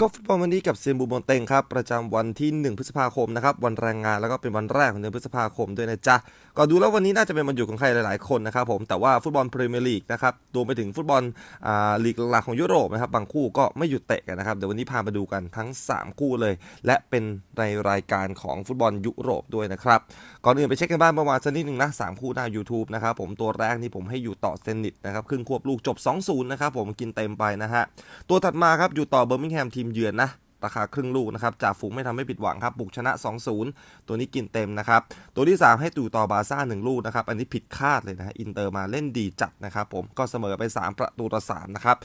ก็ฟุตบอลวันนี้กับเซียนบูบอนเต็งครับ ประจำวันที่ 1 พฤษภาคมนะครับ วันแรงงานแล้วก็เป็นวันแรกของเดือนพฤษภาคมด้วยนะจ๊ะ ก็ดูแล้ววันนี้น่าจะเป็นวันหยุดของใครหลายๆคนนะครับผม แต่ว่าฟุตบอลพรีเมียร์ลีกนะครับรวมไปถึงฟุตบอลอ่าลีกหลักของยุโรปนะครับ บางคู่ก็ไม่หยุดเตะกันนะครับ เดี๋ยววันนี้พามาดูกันทั้ง 3 คู่เลย และเป็นในรายการของฟุตบอลยุโรปด้วยนะครับ ก่อนอื่นไปเช็คกันบ้างเมื่อวานสักนิดหนึ่งนะสามคู่หน้า YouTube นะครับผมตัวแรกนี่ผมให้อยู่ต่อเซนิตนะครับครึ่งควบลูกจบ 2-0 นะครับผมกินเต็มไปนะฮะตัวถัดมาครับอยู่ต่อเบอร์มิงแฮมทีมเยือนนะราคาครึ่งลูกนะครับจ่าฝูงไม่ทำให้ผิดหวังครับ บุกชนะ 2-0 ตัวนี้กินเต็มนะครับ ตัวที่ 3 ให้ตู่ต่อบาซ่า1ลูกนะครับ อันนี้ผิดคาดเลยนะ อินเตอร์มาเล่นดีจัดนะครับผม ก็เสมอไป 3 ประตูต่อ 3 นะครับ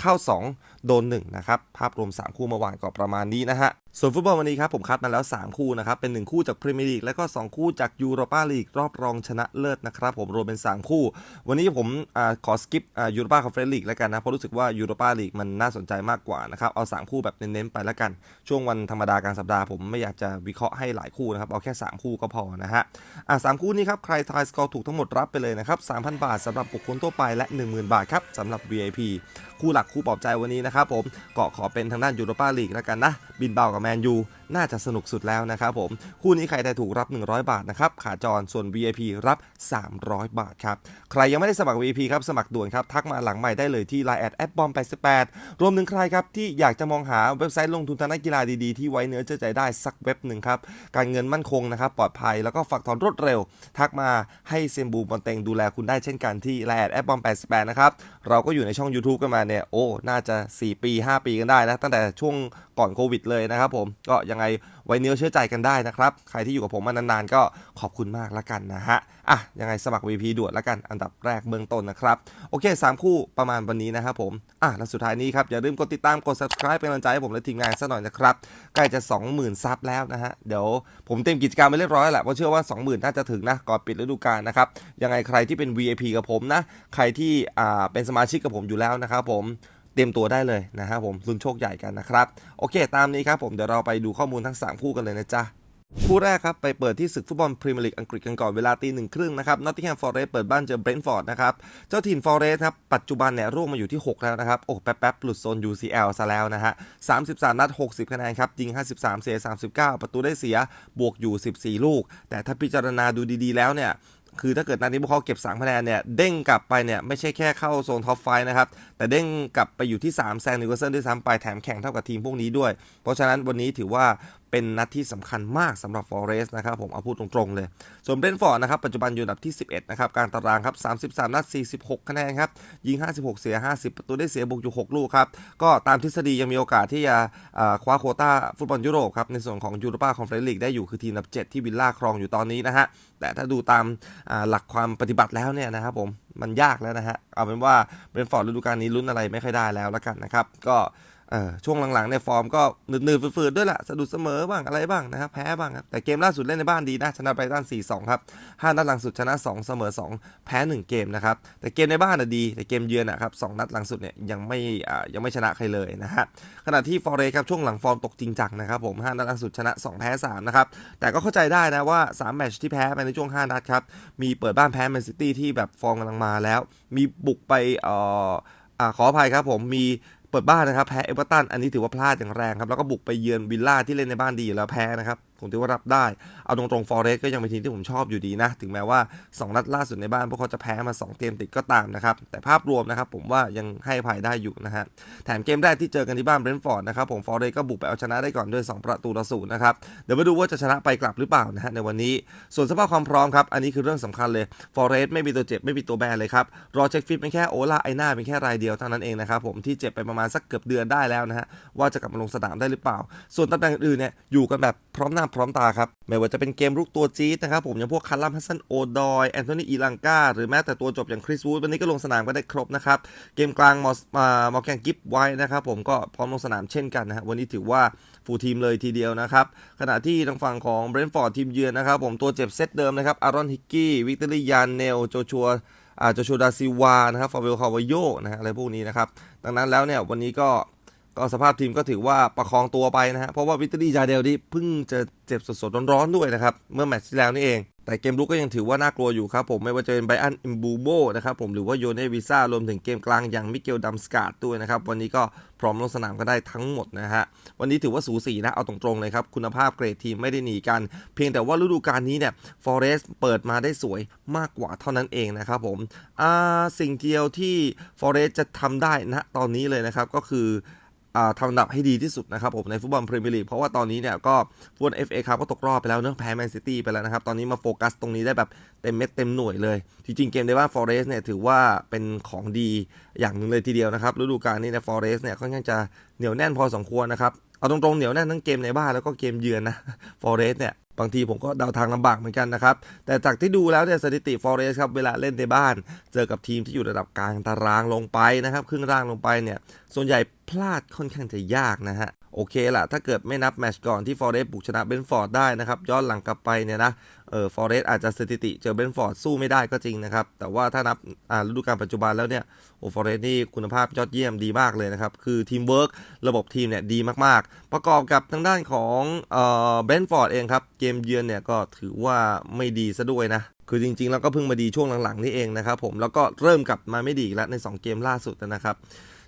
เข้า 2 โดน 1 นะครับ ภาพรวม 3 คู่เมื่อวานก็ประมาณนี้นะฮะ ส่วนฟุตบอลวันนี้ครับผมคัดมาแล้ว 3 คู่นะครับ เป็น 1 คู่จากพรีเมียร์ลีกและก็ 2 คู่จากยูโรปาลีกรอบรองชนะเลิศนะครับผมรวมเป็น 3 คู่ วันนี้ผมอขอสกิปยูโรปาคอนเฟอเรนซ์ลีกแล้วกันนะ เพราะรู้สึกว่ายูโรปาลีกมันน่าสนใจมากกว่านะครับ เอา 3 คู่แบบเน้นๆไปแล้วกัน ช่วงวันธรรมดากลางสัปดาห์ผมไม่อยากจะวิเคราะห์ให้หลายคู่นะครับ เอาแค่ 3 คู่ก็พอนะฮะอะสามคู่นี้ครับใครทายสกอร์ถูกทั้งหมดรับไปเลยนะครับ3,000 บาทสำหรับบุคคลทั่วไปและ 10,000 บาทครับสำหรับ VIP คู่หลักคู่ปลอบใจวันนี้นะครับผมก็ขอเป็นทางด้านยูโรปาลีกแล้วกันนะบินเบากับแมนยูน่าจะสนุกสุดแล้วนะครับผม คู่นี้ใครทายถูกรับ 100 บาทนะครับ ขาจรส่วน VIP รับ 300 บาทครับ ใครยังไม่ได้สมัคร VIP ครับ สมัครด่วนครับ ทักมาหลังใหม่ได้เลยที่ Line แอดแอดบอม88รวมถึงใครครับที่อยากจะมองหาเว็บไซต์ลงทุนทางด้านกีฬาดีๆ ที่ไว้เนื้อเชื่อใจได้สักเว็บหนึ่งครับ การเงินมั่นคงนะครับ ปลอดภัยแล้วก็ฝากถอนรวดเร็ว ทักมาให้เซมบูบอลเต็งดูแลคุณได้เช่นกันที่ Line แอดแอดบอม88นะครับ เราก็อยู่ในช่อง YouTube กันมาเนี่ย โอ้ น่าจะ 4 ปี 5 ปีกันได้นะ ตั้งแต่ช่วงก่อนโควิดเลยนะครับผม ก็ยังังไงไว้เนื้อเชื่อใจกันได้นะครับ ใครที่อยู่กับผมมานานๆก็ขอบคุณมากละกันนะฮะอะยังไงสมัคร VP ด่วนละกันอันดับแรกเบื้องต้นนะครับโอเค 3 คู่ประมาณวันนี้นะครับผมอะและสุดท้ายนี้ครับอย่าลืมกดติดตามกด subscribe เป็นกำลังใจให้ผมและทีมงานสักหน่อยนะครับใกล้จะ 20,000ซับแล้วนะฮะเดี๋ยวผมเต็มกิจกรรมไปเรียบร้อยแหละเพราะเชื่อว่า 20,000 น่าจะถึงนะก่อนปิดฤดูกาลนะครับยังไงใครที่เป็น VIP กับผมนะ ใครที่อ่าเป็นสมาชิกกับผมอยู่แล้วนะครับผม เตรียมตัวได้เลยนะครับผมลุ้นโชคใหญ่กันนะครับโอเค ตามนี้ครับผมเดี๋ยวเราไปดูข้อมูลทั้ง 3 คู่กันเลยนะจ๊ะคู่แรกครับ ไปเปิดที่ศึกฟุตบอลพรีเมียร์ลีกอังกฤษกันก่อนเวลาตีหนึ่งครึ่งนะครับนอตติงแฮมฟอร์เรสเปิดบ้านเจอเบรนท์ฟอร์ดนะครับ เจ้าถิ่นฟอร์เรสครับ ปัจจุบันเนี่ยร่วงมาอยู่ที่ 6 แล้วนะครับ โอ้แป๊บๆ หลุดโซน UCL ซะแล้วนะฮะ 33 นัด 60 คะแนนครับ ยิง 53 เสีย 39 ประตูได้เสียบวกอยู่ 14 ลูก แต่ถ้าพิจารณาดูดีๆแล้วเนี่ย คือถ้าเกิดนัดนี้พวกเขาเก็บ3คะแนนเนี่ยเด้งกลับไปเนี่ยไม่ใช่แค่เข้าโซนท็อปไฟนะครับแต่เด้งกลับไปอยู่ที่3แซงนิวคาสเซิลด้วยซ้ำไปแถมแข่งเท่ากับทีมพวกนี้ด้วย เพราะฉะนั้นวันนี้ถือว่า เป็นนัดที่สำคัญมากสำหรับฟอเรสต์นะครับผมเอาพูดตรงๆเลย ส่วนเบรนฟอร์ดนะครับปัจจุบันอยู่อันดับที่ 11 นะครับกางตารางครับ 33 นัด 46 คะแนนครับ ยิง 56 เสีย 50 ประตูได้เสียบุกอยู่ 6 ลูกครับ ก็ตามทฤษฎียังมีโอกาสที่จะคว้าโคต้าฟุตบอลยุโรปครับในส่วนของยูโรปาคอนเฟอเรนซ์ลีกได้อยู่คือทีมอันดับ 7 ที่วิลล่าครองอยู่ตอนนี้นะฮะแต่ถ้าดูตามหลักความปฏิบัติแล้วเนี่ยนะครับผมมันยากแล้วนะฮะเอาเป็นว่าเบรนฟอร์ดฤดูกาลนี้ลุ้นอะไรไม่ค่อยได้แล้วละกันนะครับก็ ช่วงหลังๆในยฟอร์มก็หนืดๆฝืดๆด้วยแหละสะดุดเสมอบ้างอะไรบ้างนะครับ แพ้บ้างครับ แต่เกมล่าสุดเล่นในบ้านดีนะ ชนะไบรตัน4-2 ครับ 5 นัดหลังสุดชนะ 2 เสมอ 2 แพ้ 1 เกมนะครับ แต่เกมในบ้านน่ะดี แต่เกมเยือนนะครับสนัดหลังสุดเนี่ยยังไม่อายังไม่ชนะใครเลยนะฮะ ขณะที่ฟอร์เรสครับช่วงหลังฟอร์มตกจริงจังนะครับผม 5 นัดหลังสุดชนะ 2 แพ้ 3 นะครับ แต่ก็เข้าใจได้นะว่า 3 แมตช์ที่แพ้ไปในช่วง 5 นัดครับ มีเปิดบ้านแพ้แมนซิตี้ที่แบบฟอร์มกำลังมาแล้ว มีบุกไปเอ่ออขออภัยครับผมมี เปิดบ้านนะครับแพ้เอเวอร์ตันอันนี้ถือว่าพลาดอย่างแรงครับแล้วก็บุกไปเยือนวิลล่าที่เล่นในบ้านดีอยู่แล้วแพ้นะครับผมถือว่ารับได้เอาตรงๆฟอร์เรสก็ยังเป็นทีมที่ผมชอบอยู่ดีนะ ถึงแม้ว่า 2 นัดล่าสุดในบ้านพวกเขาจะแพ้มา 2 เกมติดก็ตามนะครับ แต่ภาพรวมนะครับผมว่ายังให้ภัยได้อยู่นะฮะ แถมเกมแรกที่เจอกันที่บ้านเบรนท์ฟอร์ดนะครับผมฟอร์เรสก็บุกไปเอาชนะได้ก่อนด้วย 2 ประตูต่อศูนย์นะครับ เดี๋ยวมาดูว่าจะชนะไปกลับหรือเปล่านะฮะในวันนี้ ส่วนสภาพความพร้อมครับอันนี้คือเรื่องสำคัญเลยฟอร์เรสไม่มีตัวเจ็บไม่มีตัวแบนเลยครับรอเช็คฟิตเป็นแค่โอลาไอหน้าเป็นแค่รายเดียวเท่านั้นเองนะครับผมที่เจ็บไปประมาณสักเกือบเดือนได้แล้วนะฮะว่าจะกลับมาลงสนามได้หรือเปล่า ส่วนตำแหน่งอื่นเนี่ยอยู่กันแบบพร้อมหน้าพร้อมตาครับไม่ว่าจะเป็นเกมรุกตัวจี๊ดนะครับผมอย่างพวกคาร์ลัมฮัสซันโอดอยแอนโทนีอีลังกาหรือแม้แต่ตัวจบอย่างคริสวูดวันนี้ก็ลงสนามก็ได้ครบนะครับ เกมกลางมอสมามอแกนกิฟไว้นะครับผมก็พร้อมลงสนามเช่นกันนะฮะวันนี้ถือว่าฟูลทีมเลยทีเดียวนะครับขณะที่ทางฝั่งของเบรนท์ฟอร์ดทีมเยือนนะครับผมตัวเจ็บเซตเดิมนะครับอารอนฮิกกี้วิกตอรียานเนลโจชัวอาโจชูดาซิวานะครับฟาเวลคาวโยนะฮะอะไรพวกนี้นะครับดังนั้นแล้วเนี่ยวันนี้ก็ ก็สภาพทีมก็ถือว่าประคองตัวไปนะฮะ เพราะว่าวิตเตอรี่จาเดลนี่เพิ่งจะเจ็บสดๆร้อนๆด้วยนะครับ เมื่อแมตช์ที่แล้วนี่เอง แต่เกมรุกก็ยังถือว่าน่ากลัวอยู่ครับผม ไม่ว่าจะเป็นไบอันอิมบูโบนะครับผมหรือว่าโยเนวิซ่ารวมถึงเกมกลางอย่างมิเกลดัมสกาดด้วยนะครับ วันนี้ก็พร้อมลงสนามกันได้ทั้งหมดนะฮะ วันนี้ถือว่าสูสีนะ เอาตรงๆเลยครับ คุณภาพเกรดทีมไม่ได้หนีกัน เพียงแต่ว่าฤดูกาลนี้เนี่ยฟอเรสต์เปิดมาได้สวยมากกว่าเท่านั้นเองนะครับผมอ่าสิ่งเดียวที่ฟอเรสต์จะทำได้นะตอนนี้เลยนะครับก็คือ ทำอันดับให้ดีที่สุดนะครับผมในฟุตบอลพรีเมียร์ลีกเพราะว่าตอนนี้เนี่ยก็ฟุตบอลเอฟเอครับก็ตกรอบไปแล้วเนองแพ้แมนซิตี้ไปแล้วนะครับ ตอนนี้มาโฟกัสตรงนี้ได้แบบเต็มเม็ดเต็มหน่วยเลย จริงๆเกมในบ้านฟอเรสเนี่ยถือว่าเป็นของดีอย่างหนึ่งเลยทีเดียวนะครับฤดูกาลนี้เนี่ยฟอเรสเนี่ยค่อนข้างจะเหนียวแน่นพอสมควรนะครับเอาตรงๆเหนียวแน่นทั้งเกมในบ้านแล้วก็เกมเยือนนะฟอเรสเนี่ย บางทีผมก็เดาทางลำบากเหมือนกันนะครับ แต่จากที่ดูแล้วเนี่ยสถิติฟอเรสครับเวลาเล่นในบ้าน เจอกับทีมที่อยู่ระดับกลางตารางลงไปนะครับครึ่งร่างลงไปเนี่ยส่วนใหญ่พลาดค่อนข้างจะยากนะฮะ โอเคล่ะ ถ้าเกิดไม่นับแมตช์ก่อนที่ฟอร์เรสบุกชนะเบนฟอร์ดได้นะครับ ย้อนหลังกลับไปเนี่ยนะ เออฟอร์เรสอาจจะสถิติเจอเบนฟอร์ดสู้ไม่ได้ก็จริงนะครับ แต่ว่าถ้านับอ่าฤดูกาลปัจจุบันแล้วเนี่ย โอ้ฟอร์เรสนี่คุณภาพยอดเยี่ยมดีมากเลยนะครับ คือทีมเวิร์กระบบทีมเนี่ยดีมากๆ ประกอบกับทางด้านของเออเบนฟอร์ดเองครับ เกมเยือนเนี่ยก็ถือว่าไม่ดีซะด้วยนะคือจริงๆ แล้วก็เพิ่งมาดีช่วงหลังๆ นี่เองนะครับผม แล้วก็เริ่มกลับมาไม่ดีอีกแล้วใน 2 เกมล่าสุดนะครับ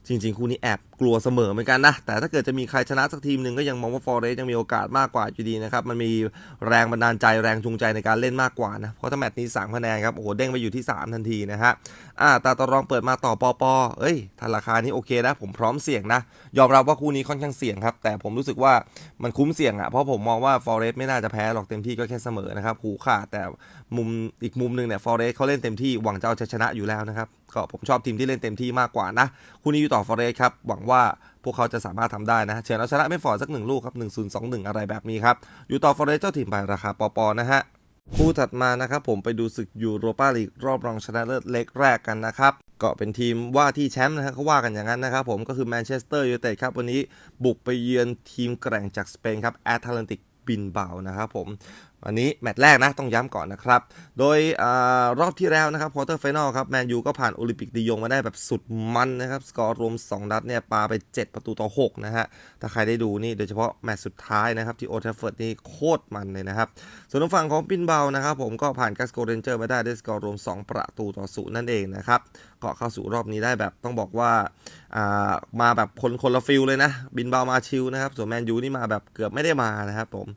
จริงๆ คู่นี้แอบกลัวเสมอเหมือนกันนะ แต่ถ้าเกิดจะมีใครชนะสักทีมหนึ่งก็ยังมองว่าฟอร์เรสยังมีโอกาสมากกว่าอยู่ดีนะครับ มันมีแรงบันดาลใจแรงจูงใจในการเล่นมากกว่านะ เพราะถ้าแมตช์นี้3คะแนนครับ โอ้โห เด้งไปอยู่ที่ 3 ทันทีนะฮะอ่าตาตรองเปิดมาต่อปอปอเอ้ยถ้าราคานี้โอเคนะ ผมพร้อมเสี่ยงนะ ยอมรับว่าคู่นี้ค่อนข้างเสี่ยงครับ แต่ผมรู้สึกว่ามันคุ้มเสี่ยงอะ่ะ เพราะผมมองว่าฟอร์เรสไม่น่าจะแพ้หรอกเต็มที่ก็แค่เสมอนะครับหูขาดแต่มุมอีกมุมหนึ่งเนี่ยฟอร์เรสเขาเล่นเต็มที่หวังจะเอาชนะอยู่แล้วนะครับก็ผมชอบทีมที่เล่นเต็มที่มากกว่านะคู่นี้อยู่ต่อฟอร์เรสครับ หวังว่าพวกเขาจะสามารถทำได้นะเชิญเอาชนะไม่ฟอร์ดสักหนึ่งลูกครับ1 0 2 1องหนึ่งอะไรแบบนี้ครับอยู่ต่อฟอร์เรสเจ้าถิ่นไปราคาปอปอนะฮะคู่ถัดมานะครับผมไปดูศึกยูโรปาลีกรอบรองชนะเลิศเล็กแรกกันนะครับก็เป็นทีมว่าที่แชมป์นะฮะเขาว่ากันอย่างนั้นนะครับผมก็คือแมนเชสเตอร์ยูไนเต็ดครับวันนี้บุกไปเยือนทีมแกร่งจากสเปนครับแอตแลนติกบินเบานะครับผม วันนี้แมตช์แรกนะต้องย้ำก่อนนะครับ โดยอรอบที่แล้วนะครับควอเตอร์ไฟนอลครับแมนยูก็ผ่านโอลิมปิกดียงมาได้แบบสุดมันนะครับ สกอร์รวม 2 นัดเนี่ยปาไป 7 ประตูต่อ 6 นะฮะ ถ้าใครได้ดูนี่โดยเฉพาะแมตช์สุดท้ายนะครับ ที่โอทฟเฟิร์ดนี่โคตรมันเลยนะครับ ส่วนทางฝั่งของปินเบานะครับ ผมก็ผ่านกัสโกเรนเจอร์มาได้ด้วยสกอร์รวม 2 ประตูต่อศูนย์นั่นเองนะครับก็เข้าสู่รอบนี้ได้แบบต้องบอกว่าามาแบบคนคนละฟิลเลยนะ บินเบามาชิลนะครับส่วนแมนยูนี่มาแบบเกือบไม่ได้มานะครับผม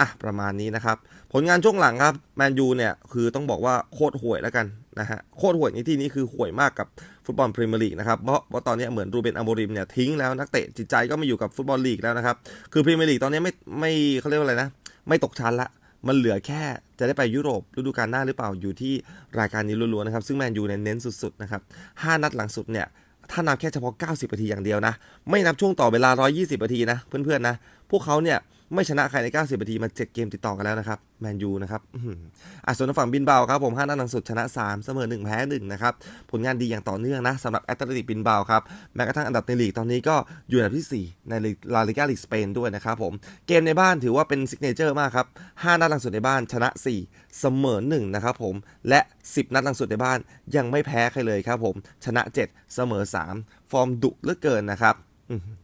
อะประมาณนี้นะครับ ผลงานช่วงหลังครับแมนยูเนี่ยคือต้องบอกว่าโคตรห่วยแล้วกันนะฮะโคตรห่วยในที่นี้คือห่วยมากกับฟุตบอลพรีเมียร์ลีกนะครับเพราะเพราตอนนี้เหมือนรูเบนอโมริมเนี่ยทิ้งแล้วนักเตะจิตใจก็ไม่อยู่กับฟุตบอลลีกแล้วนะครับคือพรีเมียร์ลีกตอนนี้ไม่ไม่เขาเรียกว่าอะไรนะ ไม่ตกชั้นละมันเหลือแค่จะได้ไปยุโรปฤดูกาลหน้าหรือเปล่าอยู่ที่รายการนี้ล้วนๆนะครับซึ่งแมนยูเนี่ยเน้นสุดๆนะครับห้านัดหลังสุดเนี่ยถ้านับแค่เฉพาะ 90 นาทีอย่างเดียวนะ ไม่นับช่วงต่อเวลา 120 นาทีนะ เพื่อนๆนะ พวกเขาเนี่ย ไม่ชนะใครใน 90นาทีมา7เกมติดต่อกันแล้วนะครับแมนยูนะครับอะส่วนทางฝั่งบินเบาครับผม5นัดหลังสุดชนะ 3 เสมอ 1 แพ้ 1 นะครับ ผลงานดีอย่างต่อเนื่องนะสำหรับแอตเลติกบินเบาครับ แม้กระทั่งอันดับในลีกตอนนี้ก็อยู่อันดับที่ 4 ในลาลิกาลีกสเปนด้วยนะครับผม เกมในบ้านถือว่าเป็นซิกเนเจอร์มากครับ 5 นัดหลังสุดในบ้านชนะ 4 เสมอ 1 นะครับผม และ 10 นัดหลังสุดในบ้านยังไม่แพ้ใครเลยครับผม ชนะ 7 เสมอ 3 ฟอร์มดุเหลือเกินนะครับ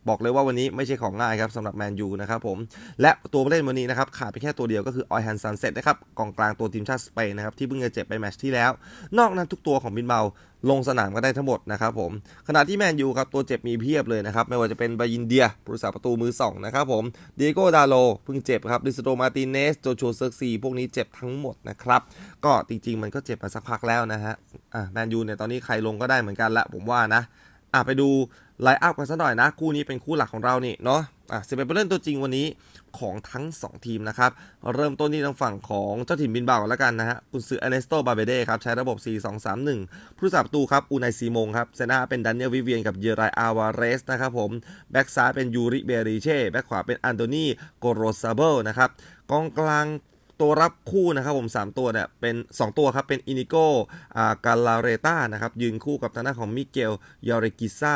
บอกเลยว่าวันนี้ไม่ใช่ของง่ายครับสำหรับแมนยูนะครับผม และตัวผู้เล่นวันนี้นะครับขาดไปแค่ตัวเดียวก็คือออยฮันซันเซ็ตนะครับกองกลางตัวทีมชาติสเปนนะครับที่เพิ่งจะเจ็บไปแมตช์ที่แล้ว นอกนั้นทุกตัวของบินเบาลงสนามก็ได้ทั้งหมดนะครับผมขณะที่แมนยูครับตัวเจ็บมีเพียบเลยนะครับ ไม่ว่าจะเป็นบายินเดียผู้รักษาประตูมือสองนะครับผมเดโกดาโลเพิ่งเจ็บครับดิสโตมาติเนสโจโชเซิร์กซีพวกนี้เจ็บทั้งหมดนะครับ ก็จริงๆ มันก็เจ็บมาสักพักแล้วนะฮะอะแมนยูเนี่ยตอนนี้ใครลงก็ได้เหมือนกันละผมว่านะอะไปดู ไลน์อัพกันสักหน่อยนะ คู่นี้เป็นคู่หลักของเรานี่เนาะอะสิบเอ็ดผู้เล่นตัวจริงวันนี้ของทั้ง 2 ทีมนะครับ เริ่มต้นที่ทางฝั่งของเจ้าถิ่นบินเบาก่อนแล้วกันนะฮะคุณซื้ออเนสโตบาเบเดครับ ใช้ระบบ 4-2-3-1 ผู้สับตูครับ อูนายซีมงครับเซนาเป็นดันเนียลวิเวียนกับเยรายอาวาเรสนะครับผม แบ็กซ้ายเป็นยูริเบริเช่ แบ็กขวาเป็นอันโตนีโกโรซาเบิลนะครับกองกลางตัวรับคู่นะครับผม 3 ตัวเนี่ยเป็น 2 ตัวครับเป็นอินิโกอ่ากาลาเรต้านะครับยืนคู่กับทางด้านของมิเกลยอริกิซ่า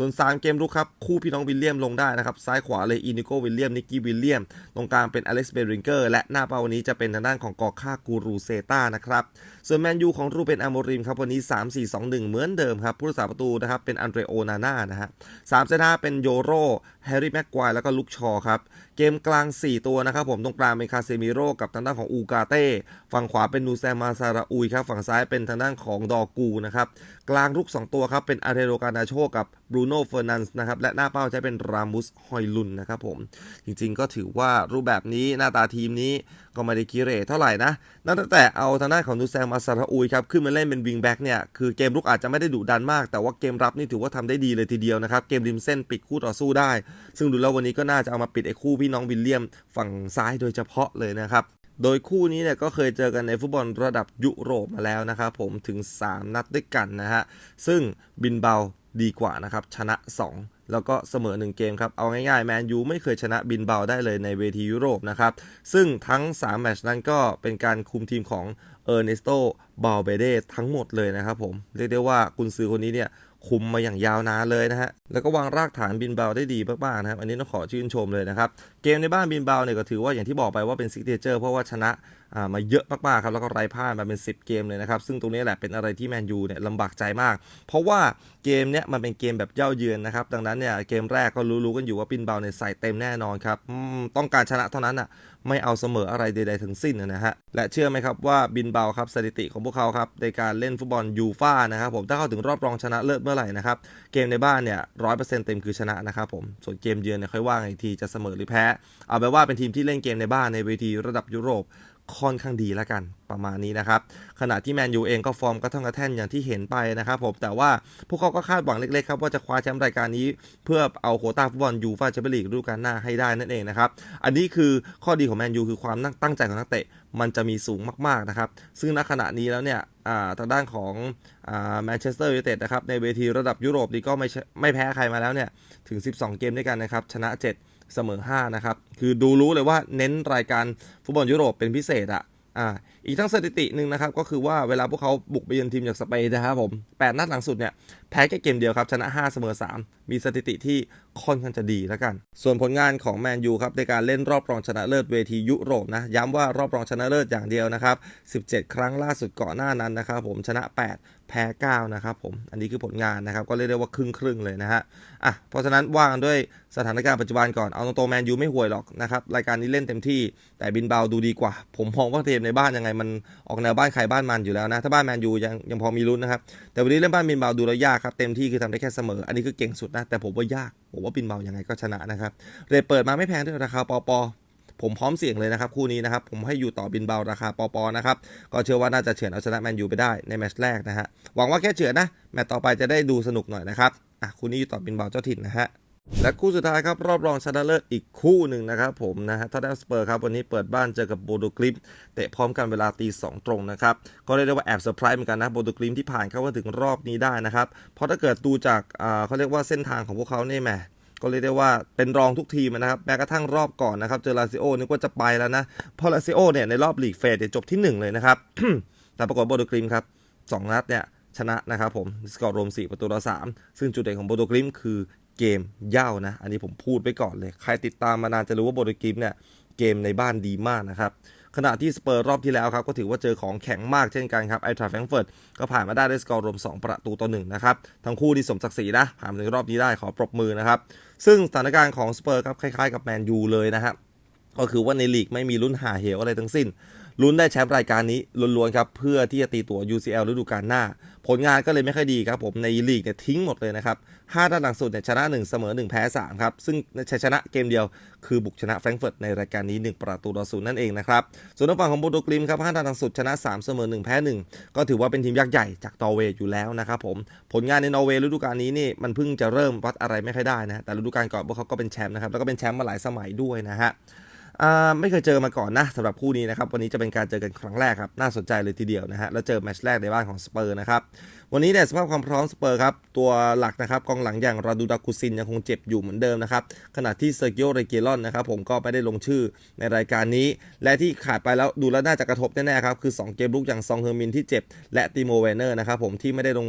ส่วน 3 เกมรุกครับ คู่พี่น้องวิลเลียมลงได้นะครับ ซ้ายขวาเลยอินิโกวิลเลียมนิกกี้วิลเลียม ตรงกลางเป็นอเล็กซ์เบริงเกอร์และหน้าเป้าวันนี้จะเป็นทางด้านของกอค่ากูรูเซต้านะครับ ส่วนแมนยูของรูเป็นอโมริมครับวันนี้ 3 4 2 1 เหมือนเดิมครับผู้รักษาประตูนะครับเป็นอันเดรโอนาน่านะฮะสามเซต้าเป็นโยโรแฮร์รี่แม็กควายแล้วก็ลุกชอครับเกมกลาง 4 ตัวนะครับผมตรงกลางเป็นคาเซมิโร่กับทางด้านของอูกาเต้ฝั่งขวาเป็นนูแซมาซาราอุยครับฝั่งซ้ายเป็นทางด้านของดอกูนะครับกลางรุก 2 ตัวครับเป็นอาเรโรกานาโชกับบรูโน่เฟอร์นันส์นะครับและหน้าเป้าจะเป็นรามุสฮอยลุนนะครับผม จริงๆก็ถือว่ารูปแบบนี้หน้าตาทีมนี้ก็ไม่ได้คิเรเท่าไหร่นะนั่นตั้งแต่เอาทางด้านของนูแซมาซาราอุยครับขึ้นมาเล่นเป็นวิงแบ็กเนี่ยคือเกมรุกอาจจะไม่ได้ดุดันมาก แต่ว่าเกมรับนี่ถือว่าทำได้ดีเลยทีเดียวนะครับเกมริมเส้นปิดคู่ต่อสู้ได้ ซึ่งดูแล้ววันนี้ก็น่าจะเอามาปิดไอ้คู่พี่น้องวิลเลียมฝั่งซ้ายโดยเฉพาะเลยนะครับโดยคู่นี้เนี่ยก็เคยเจอกันในฟุตบอลระดับยุโรปมาแล้วนะครับผมถึง 3 นัดด้วยกันนะฮะ ซึ่งบินเบา ดีกว่านะครับ ชนะ 2 แล้วก็เสมอ 1 เกมครับ เอาง่ายๆ แมนยูไม่เคยชนะบินเบาได้เลยในเวทียุโรปนะครับ ซึ่งทั้ง 3 แมตช์นั้นก็เป็นการคุมทีมของเออร์เนสโตบาลเบเดทั้งหมดเลยนะครับผม เรียกได้ว่ากุนซือคนนี้เนี่ยคุมมาอย่างยาวนานเลยนะฮะ แล้วก็วางรากฐานบินเบาได้ดีมากๆนะครับ อันนี้ต้องขอชื่นชมเลยนะครับ เกมในบ้านบินเบาเนี่ยก็ถือว่าอย่างที่บอกไปว่าเป็นซิกเนเจอร์เพราะว่าชนะ มาเยอะมากๆครับแล้วก็ไร้พ่ายมาเป็น 10 เกมเลยนะครับซึ่งตรงนี้แหละเป็นอะไรที่แมนยูเนี่ยลำบากใจมาก เพราะว่าเกมเนี้ยมันเป็นเกมแบบเย่าเยือนนะครับดังนั้นเนี่ยเกมแรกก็รู้ๆกันอยู่ว่าบินเบาเนี่ยใส่เต็มแน่นอนครับต้องการชนะเท่านั้นอะไม่เอาเสมออะไรใดๆทั้งสิ้นนะฮะและเชื่อไหมครับว่าบินเบาครับสถิติของพวกเขาครับในการเล่นฟุตบอลยูฟ่านะครับผมถ้าเข้าถึงรอบรองชนะเลิศเมื่อไหร่นะครับเกมในบ้านเนี่ยร้อยเปอร์เซ็นต์เต็มคือชนะนะครับผมส่วนเกมเยือนเนี่ยค่อยว่ากันอีกทีจะเสมอหรือแพ้ เอาไปว่าเป็นทีมที่เล่นเกมในบ้านในเวทีระดับยุโรป ค่อนข้างดีแล้วกันประมาณนี้นะครับ ขณะที่แมนยูเองก็ฟอร์มกระท่องกระแท่นอย่างที่เห็นไปนะครับผมแต่ว่าพวกเขาก็คาดหวังเล็กๆครับว่าจะคว้าแชมป์รายการนี้ เพื่อเอาโคต้าฟุตบอลยูฟ่าแชมเปี้ยนลีกฤดูกาลหน้าให้ได้นั่นเองนะครับ อันนี้คือข้อดีของแมนยูคือความตั้งใจของนักเตะมันจะมีสูงมากๆนะครับ ซึ่งณขณะนี้แล้วเนี่ยทางด้านของแมนเชสเตอร์ยูไนเต็ดนะครับในเวทีระดับยุโรปนี่ก็ไม่ไม่แพ้ใครมาแล้วเนี่ยถึง 12 เกมด้วยกันนะครับชนะ 7 เสมอ 5 นะครับ คือดูรู้เลยว่าเน้นรายการฟุตบอลยุโรปเป็นพิเศษอะอ่าอีกทั้งสถิติหนึ่งนะครับ ก็คือว่าเวลาพวกเขาบุกไปเยือนทีมจากสเปนนะครับผม 8 นัดหลังสุดเนี่ย แพ้แค่เกมเดียวครับ ชนะ 5 เสมอ 3 มีสถิติที่ค่อนข้างจะดีแล้วกัน ส่วนผลงานของแมนยูครับ ในการเล่นรอบรองชนะเลิศเวทียุโรปนะ ย้ำว่ารอบรองชนะเลิศอย่างเดียวนะครับ 17 ครั้งล่าสุดก่อนหน้านั้นนะครับผมชนะ 8 แพ้9นะครับผม อันนี้คือผลงานนะครับ ก็เรียกได้ว่าครึ่งครึ่งเลยนะฮะ อะ เพราะฉะนั้นว่ากันด้วยสถานการณ์ปัจจุบันก่อน เอาตรงๆแมนยูไม่ห่วยหรอกนะครับ รายการนี้เล่นเต็มที่ แต่บินเบาดูดีกว่า ผมมองว่าเทมในบ้านยังไงมันออกแนวบ้านใครบ้านมันอยู่แล้วนะ ถ้าบ้านแมนยูยังยังพอมีลุ้นนะครับ แต่วันนี้เล่นบ้านบินเบาดูแล้วยากครับ เต็มที่คือทำได้แค่เสมอ อันนี้คือเก่งสุดนะ แต่ผมว่ายาก ผมว่าบินเบายังไงก็ชนะนะครับ เรทเปิดมาไม่แพงด้วยราคาปอปอ ผมพร้อมเสี่ยงเลยนะครับคู่นี้นะครับผมให้อยู่ต่อบินเบาราคาปอปอนะครับก็เชื่อว่าน่าจะเฉือนเอาชนะแมนยูไปได้ในแมตช์แรกนะฮะหวังว่าแค่เฉือนนะแมตช์ต่อไปจะได้ดูสนุกหน่อยนะครับอะคู่นี้อยู่ต่อบินเบาเจ้าถิ่นนะฮะและคู่สุดท้ายครับ รอบรองชนะเลิศอีกคู่หนึ่งนะครับผมนะฮะทอตแนมสเปอร์ครับ วันนี้เปิดบ้านเจอกับโบโดกลิมเตะพร้อมกันเวลาตีสองตรงนะครับ ก็เรียกได้ว่าแอบเซอร์ไพรส์เหมือนกันนะโบโดกลิมที่ผ่านเข้ามาถึงรอบนี้ได้นะครับ เพราะถ้าเกิดดูจากอ่าเขาเรียกว่าเส้นทางของพวกเขาเนี่ยแหม ก็เรียกได้ว่าเป็นรองทุกทีมนะครับแม้กระทั่งรอบก่อนนะครับเจอลาซิโอนึกว่าจะไปแล้วนะเพราะลาซิโอเนี่ยในรอบลีกเฟสจบที่ 1 เลยนะครับ แต่ปรากฏโบโดกริมครับสองนัดเนี่ยชนะนะครับผมสกอร์รวม 4 ประตูต่อ3ซึ่งจุดเด่นของโบโดกริมคือเกมเย่านะ อันนี้ผมพูดไปก่อนเลย ใครติดตามมานานจะรู้ว่าโบโดกริมเนี่ยเกมในบ้านดีมากนะครับ ขณะที่สเปอร์รอบที่แล้วครับก็ถือว่าเจอของแข็งมากเช่นกันครับไอทราแฟรงเฟิร์ตก็ผ่านมาได้ด้วยสกอร์รวม 2 ประตูต่อ1นะครับทั้งคู่ที่สมศักดิ์ศรีนะผ่านมาถึงรอบนี้ได้ขอปรบมือนะครับซึ่งสถานการณ์ของสเปอร์ครับคล้ายๆกับแมนยูเลยนะครับ ก็คือว่าในลีกไม่มีลุ้นหาเหวอะไรทั้งสิ้น ลุ้นได้แชมป์รายการนี้ล้วนๆครับเพื่อที่จะตีตัว UCL ฤดูกาลหน้า ผลงานก็เลยไม่ค่อยดีครับผมในลีกเนี่ยทิ้งหมดเลยนะครับ5นัดหลังสุดเนี่ยชนะ 1 เสมอ 1 แพ้ 3 ครับ ซึ่งชัยชนะเกมเดียวคือบุกชนะแฟรงก์เฟิร์ตในรายการนี้ 1 ประตูต่อศูนย์นั่นเองนะครับ ส่วนทางฝั่งของโบโดกลิมครับ5นัดหลังสุดชนะ 3 เสมอ 1 แพ้ 1 ก็ถือว่าเป็นทีมยักษ์ใหญ่จากนอร์เวย์อยู่แล้วนะครับผมผลงานในนอร์เวย์ฤดูกาลนี้นี่มันเพิ่งจะเริ่มวัดอะไรไม่ค่อยได้นะแต่ฤดูกาลก่อนพวกเขาก็เป็นแชมป์นะครับแล้วก็เป็นแชมป์มาหลายสมัยด้วยนะฮะอ่า ไม่เคยเจอมาก่อนนะสำหรับคู่นี้นะครับ วันนี้จะเป็นการเจอกันครั้งแรกครับ น่าสนใจเลยทีเดียวนะฮะ แล้วเจอแมตช์แรกในบ้านของสเปอร์นะครับ วันนี้เนี่ยสภาพความพร้อมสเปอร์ครับ ตัวหลักนะครับกองหลังอย่างราดูดากุซินยังคงเจ็บอยู่เหมือนเดิมนะครับ ขณะที่เซอร์กิโอเรเกลอนนะครับผมก็ไม่ได้ลงชื่อในรายการนี้ และที่ขาดไปแล้วดูแล้วน่าจะกระทบแน่ๆครับคือ 2 เกมลุกอย่างซองเฮอร์มินที่เจ็บ และติโมเวเนอร์นะครับผมที่ไม่ได้ลง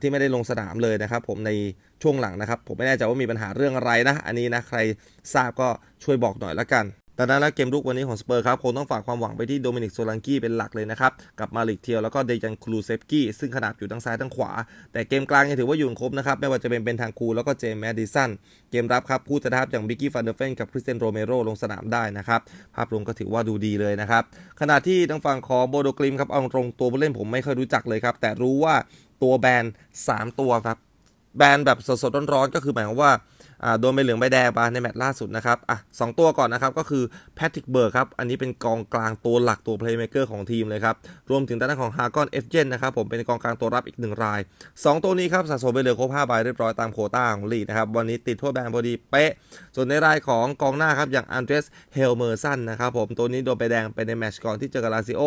ที่ไม่ได้ลงสนามเลยนะครับผมในช่วงหลังนะครับผมไม่แน่ใจว่ามีปัญหาเรื่องอะไรนะอันนี้นะใครทราบก็ช่วยบอกหน่อยละกัน ดังนั้นแล้วเกมลุกวันนี้ของสเปอร์ครับคงต้องฝากความหวังไปที่โดมินิกโซลังกี้เป็นหลักเลยนะครับกับมาลิกเทียวแล้วก็เดยันคลูเซฟกี้ซึ่งขนาดอยู่ทั้งซ้ายทั้งขวา แต่เกมกลางยังถือว่าอยู่ครบนะครับไม่ว่าจะเป็นเป็นทางคูแล้วก็เจมส์แมดดิสันเกมรับครับผู้จะทับอย่างบิกกี้ฟันเดอร์เฟนกับคริสเตนโรเมโรลงสนามได้นะครับภาพรวมก็ถือว่าดูดีเลยนะครับขณะที่ทางฝั่งของโบโดกริมครับเอาตรงตัวผู้เล่นผมไม่เคยรู้จักเลยครับแต่รู้ว่าตัวแบน3 ตัวครับแบนแบบสดๆร้อนๆก็คือหมายความว่า โดนใบเหลืองใบแดงมาในแมตช์ล่าสุดนะครับอะสองตัวก่อนนะครับก็คือแพทริกเบิร์กครับ อันนี้เป็นกองกลางตัวหลักตัวเพลย์เม k เกอร์ของทีมเลยครับ รวมถึงด้านของฮากอนเอฟเจนนะครับผมเป็นกองกลางตัวรับอีกหนึ่งราย 2 ตัวนี้ครับสะสมไปเหลือครบ5ใบเรียบร้อยตามโควต้าของลีนะครับ วันนี้ติดโทษแบนพอดีเป๊ะ ส่วนในรายของกองหน้าครับ อย่างอันเดรสเฮลเมอร์สันนะครับผมตัวนี้โดนใบแดงไปในแมตช์ก่อนที่เจอกับลาซิโอ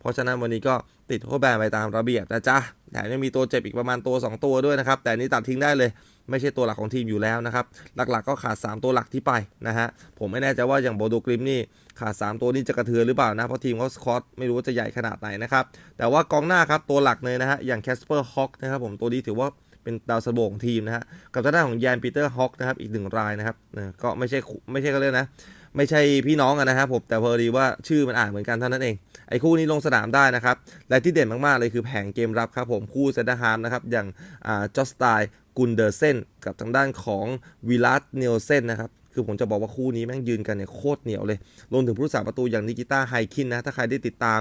เพราะฉะนั้นวันนี้ก็ ติดโทษแบนไปตามระเบียบนะจ๊ะแถมยังมีตัวเจ็บอีกประมาณตัว 2 ตัวด้วยนะครับ แต่นี้ตัดทิ้งได้เลยไม่ใช่ตัวหลักของทีมอยู่แล้วนะครับ หลักๆก็ขาด 3 ตัวหลักที่ไปนะฮะ ผมไม่แน่ใจว่าอย่างโบโดกริมนี่ขาด 3 ตัวนี้จะกระเทือนหรือเปล่านะ เพราะทีมเขาสคอตไม่รู้ว่าจะใหญ่ขนาดไหนนะครับ แต่ว่ากองหน้าครับตัวหลักเลยนะฮะ อย่างแคสเปอร์ฮอกนะครับผมตัวนี้ถือว่าเป็นดาวสะโบของทีมนะฮะ กับทางด้านของยานปีเตอร์ฮอกนะครับอีกหนึ่งรายนะครับก็ไม่ใช่ไม่ใช่ก็เรียกนะ ไม่ใช่พี่น้องกันนะครับผมแต่พอดีว่าชื่อมันอ่านเหมือนกันเท่านั้นเอง ไอ้คู่นี้ลงสนามได้นะครับ และที่เด่นมากๆเลยคือแผงเกมรับครับผมคู่เซนเตอร์ฮามนะครับอย่างจอสไตล์กุนเดอร์เซนกับทางด้านของวิลัสเนลเซนนะครับคือผมจะบอกว่าคู่นี้แม่งยืนกันเนี่ยโคตรเหนียวเลยรวมถึงผู้รักษาประตูอย่างนิกิต้าไฮคินนะ ถ้าใครได้ติดตาม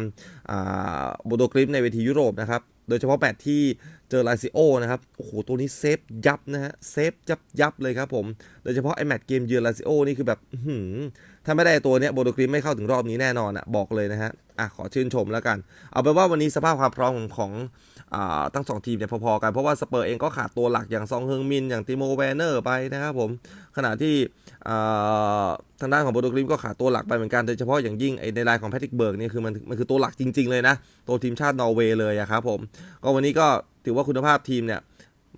โบโดกริมในเวทียุโรปนะครับ โดยเฉพาะแมตที่เจอลาซิโอนะครับ โอ้โห ตัวนี้เซฟยับนะฮะ เซฟยับยับเลยครับผม โดยเฉพาะไอแมตช์เกมเยือนลาซิโอนี่คือแบบหืมถ้าไม่ได้ตัวเนี้ยโบโดกรีมไม่เข้าถึงรอบนี้แน่นอนอะบอกเลยนะฮะ อะ ขอชื่นชมแล้วกัน เอาเป็นว่าวันนี้สภาพความพร้อมของของ ทั้งสองทีมเนี่ยพอๆกัน เพราะว่าสเปอร์เองก็ขาดตัวหลักอย่างซองเฮงมิน อย่างติโมแวนเนอร์ไปนะครับผม ขณะที่ทางด้านของโบโดกริมก็ขาดตัวหลักไปเหมือนกัน โดยเฉพาะอย่างยิ่งในรายของแพทริกเบิร์กนี่คือมันมันคือตัวหลักจริง ๆ เลยนะ ตัวทีมชาตินอร์เวย์เลยอะครับผม ก็วันนี้ก็ถือว่าคุณภาพทีมเนี่ย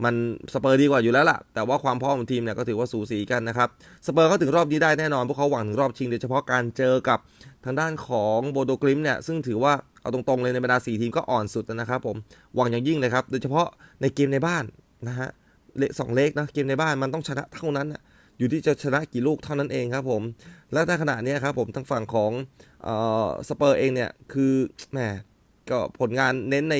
มันสเปอร์ดีกว่าอยู่แล้วล่ะ แต่ว่าความพร้อมของทีมเนี่ยก็ถือว่าสูสีกันนะครับ สเปอร์เขาถึงรอบนี้ได้แน่นอน พวกเขาหวังถึงรอบชิงโดยเฉพาะการเจอกับทางด้านของโบโดกริมเนี่ย ซึ่งถือว่าเอาตรงๆเลยในบรรดา 4 ทีมก็อ่อนสุดนะครับผม หวังอย่างยิ่งเลยครับ โดยเฉพาะในเกมในบ้านนะฮะเลสองเลขนะ เกมในบ้านมันต้องชนะเท่านั้นนะอยู่ที่จะชนะกี่ลูกเท่านั้นเองครับผม และในขณะนี้ครับผมทางฝั่งของออสเปอร์เองเนี่ยคือแหม ก็ผลงานเน้นใน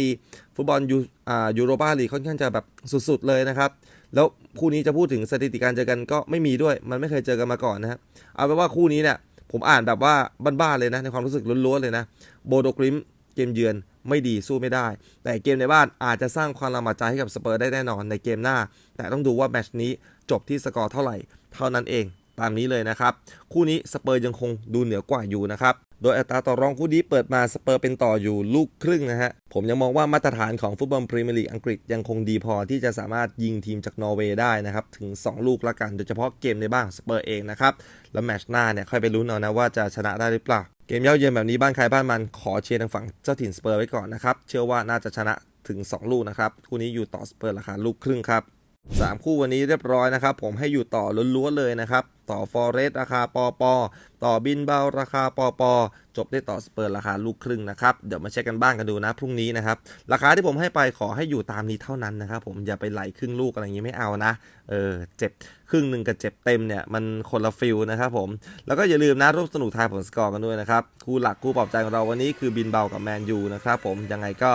ฟุตบอลยูอ่ายูโรปาลีกค่อนข้างจะแบบสุดๆเลยนะครับ แล้วคู่นี้จะพูดถึงสถิติการเจอกันก็ไม่มีด้วย มันไม่เคยเจอกันมาก่อนนะครับเอาเป็นว่าคู่นี้เนี่ยผมอ่านแบบว่าบ้านๆเลยนะในความรู้สึกล้วนๆเลยนะโบโดกริมเกมเยือนไม่ดีสู้ไม่ได้ แต่เกมในบ้านอาจจะสร้างความลำบากใจให้กับสเปอร์ได้แน่นอนในเกมหน้า แต่ต้องดูว่าแมตช์นี้จบที่สกอร์เท่าไหร่ เท่านั้นเองตามนี้เลยนะครับ คู่นี้สเปอร์ยังคงดูเหนือกว่าอยู่นะครับ โดยอัตราต่อรองคู่นี้เปิดมาสเปอร์เป็นต่ออยู่ลูกครึ่งนะฮะ ผมยังมองว่ามาตรฐานของฟุตบอลพรีเมียร์ลีกอังกฤษยังคงดีพอที่จะสามารถยิงทีมจากนอร์เวย์ได้นะครับ ถึง 2 ลูกละกัน โดยเฉพาะเกมในบ้านสเปอร์เองนะครับ แล้วแมตช์หน้าเนี่ยค่อยไปลุ้นเอานะว่าจะชนะได้หรือเปล่า เกมเย้าเยือนแบบนี้บ้านใครบ้านมันขอเชียร์ทางฝั่งเจ้าถิ่นสเปอร์ไว้ก่อนนะครับเชื่อว่าน่าจะชนะถึง 2 ลูกนะครับคู่นี้อยู่ต่อสเปอร์ราคาลูกครึ่งครับ สามคู่วันนี้เรียบร้อยนะครับ ผมให้อยู่ต่อล้วนๆเลยนะครับ ต่อฟอเรสราคาปอปอต่อบินเบาราคาปอปอจบได้ต่อสเปอร์ราคาลูกครึ่งนะครับ เดี๋ยวมาเช็คกันบ้างกันดูนะพรุ่งนี้นะครับ ราคาที่ผมให้ไปขอให้อยู่ตามนี้เท่านั้นนะครับ ผมอย่าไปไหลครึ่งลูกอะไรอย่างนี้ไม่เอานะเออเจ็บครึ่งหนึ่งกับเจ็บเต็มเนี่ยมันคนละฟิลนะครับผมแล้วก็อย่าลืมนะร่วมสนุกทายผลสกอร์กันด้วยนะครับคู่หลักคู่ปลอบใจของเราวันนี้คือบินเบากับแมนยูนะครับผมยังไงก็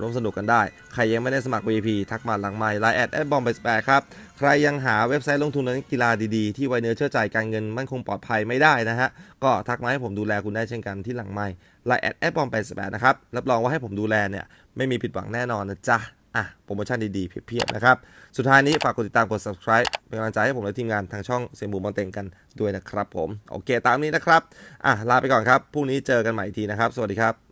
ร่วมสนุกกันได้ ใครยังไม่ได้สมัคร VIP ทักมาหลังไมล์ไลน์แอดแอดบอมไปสแปครับ ใครยังหาเว็บไซต์ลงทุนเล่นกีฬาดีๆ ที่ไวเนื้อเชื่อใจการเงินมั่นคงปลอดภัยไม่ได้นะฮะ ก็ทักมาให้ผมดูแลคุณได้เช่นกันที่หลังไมล์ไลน์แอดแอดบอมไปสแปนะครับ รับรองว่าให้ผมดูแลเนี่ยไม่มีผิดหวังแน่นอนนะจ๊ะอะโปรโมชั่นดีๆเพียบๆนะครับ สุดท้ายนี้ฝากกดติดตามกด subscribe เป็นกำลังใจให้ผมและทีมงานทางช่องเซมูบอลเต็งกันด้วยนะครับผม โอเคตามนี้นะครับ อะลาไปก่อนครับ พรุ่งนี้เจอกันใหม่อีกทีนะครับ สวัสดีครับ